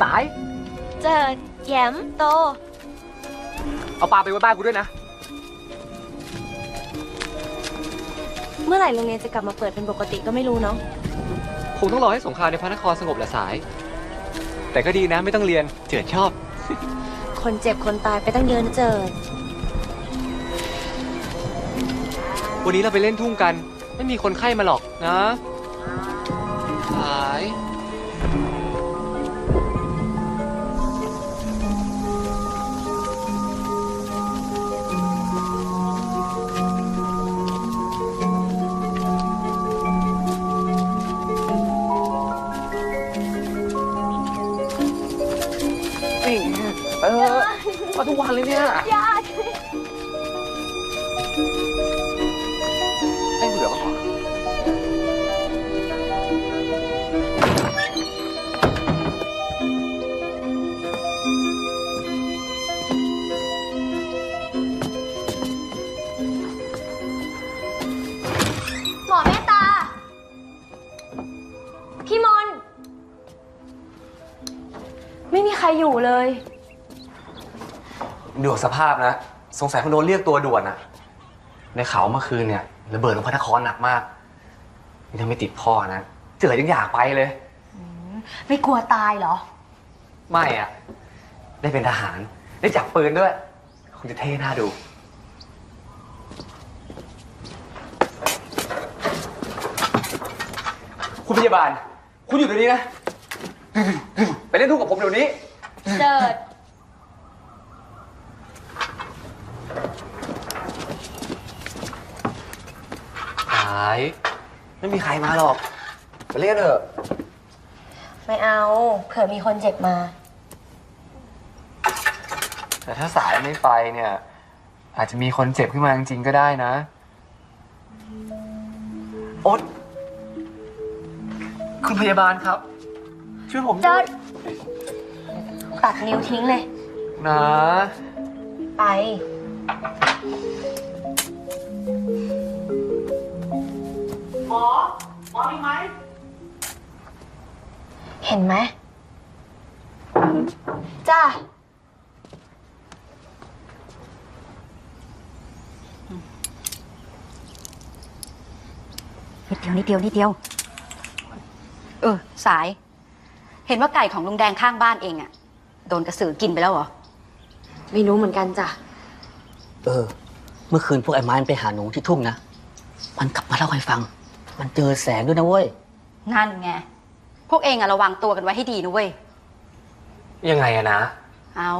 สาย เจิดแหยมโต เอาปลาไปไว้บ้านกูด้วยนะ เมื่อไหร่โรงเรียนจะกลับมาเปิดเป็นปกติก็ไม่รู้เนาะ คงต้องรอให้สงครามในพระนครสงบแหละสาย แต่ก็ดีนะไม่ต้องเรียนเจิดชอบ คนเจ็บคนตายไปตั้งเยอะนะเจิด วันนี้เราไปเล่นทุ่งกัน ไม่มีคนไข้มาหรอกนะ สาย มาทุกวันเลยเนี่ยยาไม่เบื่อหรอหมอเมตตา พี่มน ไม่มีใครอยู่เลย ดูสภาพนะ สงสัยคงโดนเรียกตัวด่วนอะในเขาเมื่อคืนเนี่ยระเบิดลงพระนครหนักมาก นี่ถ้าไม่ติดพ่อนะเจอยังอยากไปเลย ไม่กลัวตายเหรอ ไม่อะได้เป็นทหาร ได้จับปืนด้วย คงจะเท่น่าดู คุณพยาบาล คุณอยู่ตรงนี้นะ ไปเล่นทุ่งกับผมเดี๋ยวนี้ เจิด หาย ไม่มีใครมาหรอกไปเล่นเถอะไม่เอา เผื่อมีคนเจ็บมา แต่ถ้าสายไม่ไปเนี่ย อาจจะมีคนเจ็บขึ้นมาจริงๆก็ได้นะโอ๊ตคุณพยาบาลครับ ช่วยผมด้เจิวยดตัดนิ้วทิ้งเลย นะ ไป หมอ หมอมีไหม เห็นไหม จ้า นิดเดียวนิดเดียวนิดเดียว เออ สาย เห็นว่าไก่ของลุงแดงข้างบ้านเองอะโดนกระสือกินไปแล้วเหรอ ไม่รู้เหมือนกันจ้ะ เออ เมื่อคืนพวกไอ้ไม้มันไปหาหนูที่ทุ่งนะ มันกลับมาเล่าให้ฟัง มันเจอแสงด้วยนะเว้ย นั่นไง พวกเองอะระวังตัวกันไว้ให้ดีนะเว้ย ยังไงอะนะ เอา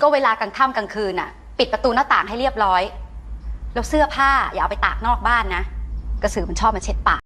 ก็เวลากลางค่ำกลางคืนอะปิดประตูหน้าต่างให้เรียบร้อย แล้วเสื้อผ้าอย่าเอาไปตากนอกบ้านนะ กระสือมันชอบมาเช็ดปาก